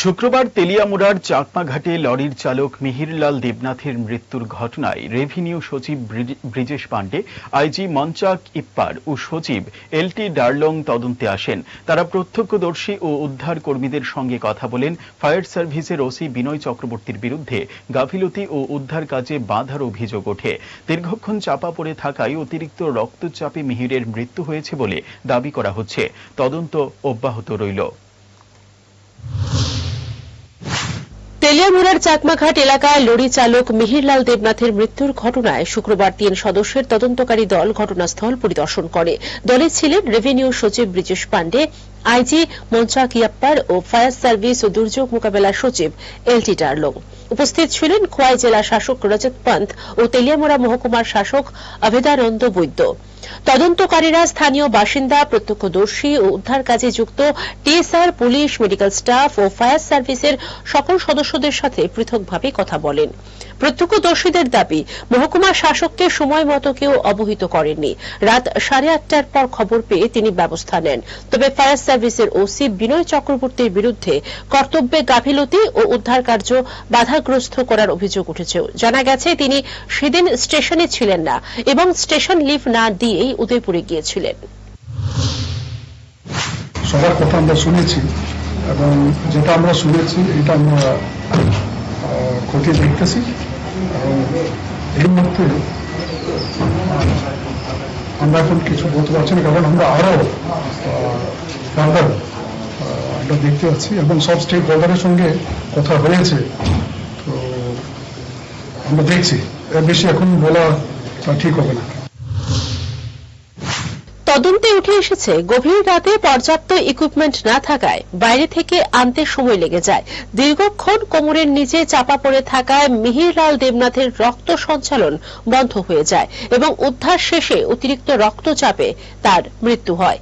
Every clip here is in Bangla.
শুক্রবার তেলিয়ামুড়ার চাকমাঘাটে লরির চালক মিহিরলাল দেবনাথের মৃত্যুর ঘটনায় রেভিনিউ সচিব ব্রিজেশ পাণ্ডে, আইজি মঞ্চাক ইপ্পার ও সচিব এলটি ডার্লং তদন্তে আসেন। তারা প্রত্যক্ষদর্শী ও উদ্ধার কর্মীদের সঙ্গে কথা বলেন। ফায়ার সার্ভিসের ওসি বিনয় চক্রবর্তীর বিরুদ্ধে গাফিলতি ও উদ্ধার কাজে বাধার অভিযোগ ওঠে। দীর্ঘক্ষণ চাপা পড়ে থাকায় অতিরিক্ত রক্তচাপে মিহিরের মৃত্যু হয়েছে বলে দাবি করা হচ্ছে। তদন্ত অব্যাহত রইল। তেলিয়ামুড়ার চাকমাঘাট এলাকায় লরি চালক মিহিরলাল দেবনাথের মৃত্যুর ঘটনায় শুক্রবার তিন সদস্যের তদন্তকারী দল ঘটনাস্থল পরিদর্শন করে। দলে ছিলেন রেভিনিউ সচিব ব্রিজেশ পাণ্ডে, আইজি মঞ্চা কিয়াপ্পার ও ফায়ার সার্ভিস ও দুর্যোগ মোকাবেলা সচিব এলটি ডার্লং উপস্থিত ছিলেন খোয়াই জেলা শাসক রজত পান্ত ও তেলিয়ামুড়া মহকুমার শাসক অভেদানন্দ বৈদ্য। তদন্তকারীরা স্থানীয় বাসিন্দা, প্রত্যক্ষদর্শী ও উদ্ধার কাজে যুক্ত টিএসআর, পুলিশ, মেডিকেল স্টাফ ও ফায়ার সার্ভিসের সকল সদস্যদের সাথে পৃথকভাবে কথা বলেন। প্রত্যক্ষদর্শীদের দাবি মহকুমা শাসককে সময় মতো কেউ অবহিত করেননি। রাত সাড়ে আটটার পর খবর পেয়ে তিনি ব্যবস্থা নেন। তবে ফায়ার সার্ভিসের ওসি বিনয় চক্রবর্তীর বিরুদ্ধে কর্তব্যে গাফিলতি ও উদ্ধার কার্য বাধাগ্রস্ত করার অভিযোগ উঠেছে। জানা গেছে, তিনি সেদিন স্টেশনে ছিলেন না এবং স্টেশন লিভ না দিয়েই উদয়পুরে গিয়েছিলেন। সবার কথা আমরা শুনেছি এবং যেটা আমরা শুনেছি, এটা আমরা খতিয়ে দেখতেছি। এবং এই মুহূর্তে আমরা এখন কিছু বলতে পারছি না, কারণ আমরা আরও ফার্দার আমরা দেখতে পাচ্ছি এবং সব স্টেক হোল্ডারের সঙ্গে কথা হয়েছে। তো আমরা দেখছি। এর বেশি এখন বলা ঠিক হবে না। তদন্তে উঠে এসেছে, গভীর রাতে পর্যাপ্ত ইকুইপমেন্ট না থাকায় বাইরে থেকে আনতে সময় লেগে যায়। দীর্ঘক্ষণ কোমরের নিচে চাপা পড়ে থাকায় মিহিরলাল দেবনাথের রক্ত সঞ্চালন বন্ধ হয়ে যায় এবং উদ্ধার শেষে অতিরিক্ত রক্তচাপে তার মৃত্যু হয়।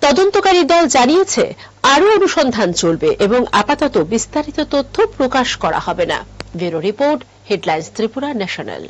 তদন্তকারী দল জানিয়েছে, আরও অনুসন্ধান চলবে এবং আপাতত বিস্তারিত তথ্য প্রকাশ করা হবে না। Bureau report, headlines Tripura national.